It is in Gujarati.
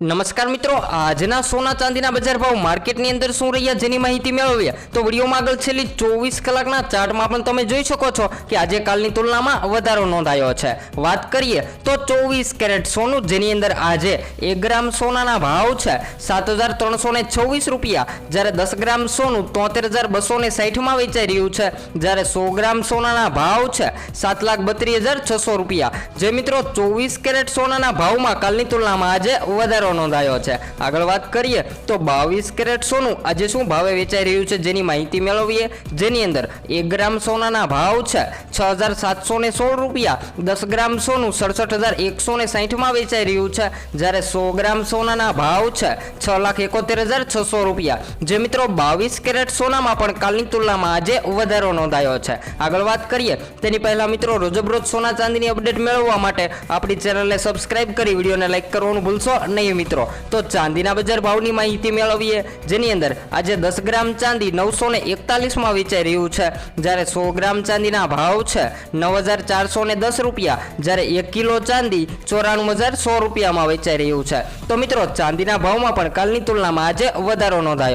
નમસ્કાર મિત્રો, આજના સોના ચાંદીના બજાર ભાવ માર્કેટની અંદર શું રહ્યા જેની માહિતી મેળવીએ? તો વિડીયોમાં આગળ છેલ્લી ચોવીસ કલાકના ચાર્ટમાં પણ તમે જોઈ શકો છો કે આજે કાલની તુલનામાં વધારો નોંધાયો છે. વાત કરીએ તો ચોવીસ કેરેટ સોનું, જેની અંદર આજે એક ગ્રામ સોનાના ભાવ છે સાત હજાર ત્રણસો ને છવ્વીસ રૂપિયા. જ્યારે દસ ગ્રામ સોનું તોતેર હજાર બસો ને સાઠમાં વેચાઈ રહ્યું છે. જ્યારે સો ગ્રામ સોનાના ભાવ છે સાત લાખ બત્રીસ હજાર છસો રૂપિયા. જે મિત્રો, ચોવીસ કેરેટ સોનાના ભાવમાં કાલની તુલનામાં આજે વધારો નોંધાયો છે. આગળ વાત કરીએ તો બાવીસ કેરેટ સોનું આજે શું ભાવે વેચાઈ રહ્યું છે જેની માહિતી મેળવીએ. જેની અંદર એક ગ્રામ સોનાના ભાવ છે. છ હજાર સાતસો ને સોળ રૂપિયા. દસ ગ્રામ સોનું સડસઠ હજાર એકસો ને સાહીઠમાં વેચાઈ રહ્યું છે. જ્યારે સો ગ્રામ સોનાના ભાવ છે છ લાખ એકોતેર હજાર છસો રૂપિયા. જે મિત્રો બાવીસ કેરેટ સોનામાં પણ કાલની તુલનામાં આજે વધારો નોંધાયો છે. આગળ વાત કરીએ. તેની પહેલા મિત્રો રોજબરોજ સોના ચાંદીની અપડેટ મેળવવા માટે આપણી ચેનલને સબસ્ક્રાઇબ કરી, વિડીયોને લાઇક કરવાનું ભૂલશો નહીં. મિત્રો. તો ચાંદીના બજાર ભાવની માહિતી મેળવીએ. જેની અંદર આજે દસ ગ્રામ ચાંદી નવસો ને એકતાલીસમાં વેચાઈ રહ્યું છે. જ્યારે સો ગ્રામ ચાંદીના ભાવ છે નવ હજાર ચારસો ને દસ રૂપિયા. જ્યારે એક કિલો ચાંદી ચોરાણું હજાર સો રૂપિયામાં વેચાઈ રહ્યું છે. તો મિત્રો, ચાંદીના ભાવમાં પણ કાલની તુલનામાં આજે વધારો નોંધાયો.